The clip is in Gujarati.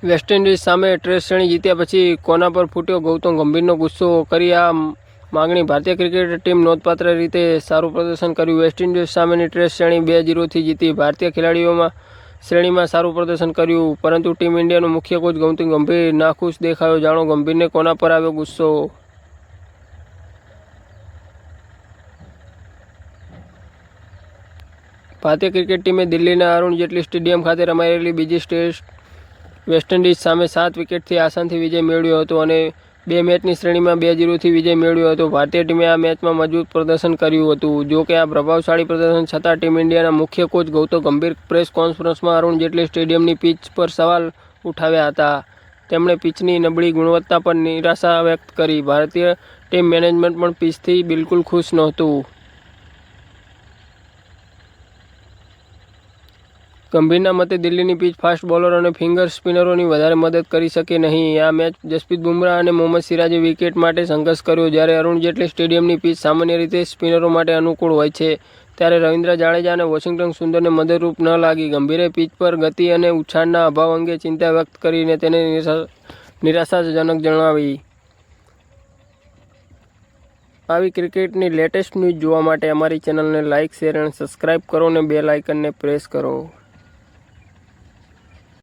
વેસ્ટ ઇન્ડિઝ સામે ટેસ્ટ શ્રેણી જીત્યા પછી કોના પર ફૂટ્યો ગૌતમ? ગંભીરનો ગુસ્સો કરી આ માગણી ભારતીય ક્રિકેટ ટીમ નોંધપાત્ર રીતે સારું પ્રદર્શન કર્યું. વેસ્ટ ઇન્ડિઝ સામેની ટેસ્ટ શ્રેણી બે જીરોથી જીતી ભારતીય ખેલાડીઓમાં શ્રેણીમાં સારું પ્રદર્શન કર્યું. પરંતુ ટીમ ઇન્ડિયાનો મુખ્ય કોચ ગૌતમ ગંભીર નાખુશ દેખાયો. જાણો, ગંભીરને કોના પર આવ્યો ગુસ્સો? ભારતીય ક્રિકેટ ટીમે દિલ્હીના અરુણ જેટલી સ્ટેડિયમ ખાતે રમાયેલી બીજી ટેસ્ટ વેસ્ટ ઇન્ડિઝ સામે સાત વિકેટથી આસાનથી વિજય મેળવ્યો હતો અને બે મેચની શ્રેણીમાં બે જીરોથી વિજય મેળવ્યો હતો. ભારતીય ટીમે આ મેચમાં મજબૂત પ્રદર્શન કર્યું હતું. જો કે આ પ્રભાવશાળી પ્રદર્શન છતાં ટીમ ઇન્ડિયાના મુખ્ય કોચ ગૌતમ ગંભીર પ્રેસ કોન્ફરન્સમાં અરુણ જેટલી સ્ટેડિયમની પિચ પર સવાલ ઉઠાવ્યા હતા. તેમણે પિચની નબળી ગુણવત્તા પર નિરાશા વ્યક્ત કરી. ભારતીય ટીમ મેનેજમેન્ટ પણ પિચથી બિલકુલ ખુશ નહોતું. ગંભીરના મતે દિલ્હીની પીચ ફાસ્ટ બોલર અને ફિંગર સ્પિનરોની વધારે મદદ કરી શકે નહીં. આ મેચ જસપ્રીત બુમરાહ અને મોહમ્મદ સિરાજે વિકેટ માટે સંઘર્ષ કર્યો. જ્યારે અરુણ જેટલી સ્ટેડિયમની પીચ સામાન્ય રીતે સ્પિનરો માટે અનુકૂળ હોય છે, ત્યારે રવિન્દ્ર જાડેજા અને વોશિંગ્ટન સુંદરને મદદરૂપ ન લાગી ગંભીરે પીચ પર ગતિ અને ઉછાળના અભાવ અંગે ચિંતા વ્યક્ત કરીને તેને નિરાશાજનક જણાવી. આવી ક્રિકેટની લેટેસ્ટ ન્યૂઝ જોવા માટે અમારી ચેનલને લાઇક, શેર અને સબસ્ક્રાઇબ કરો અને બેલ આઇકનને પ્રેસ કરો.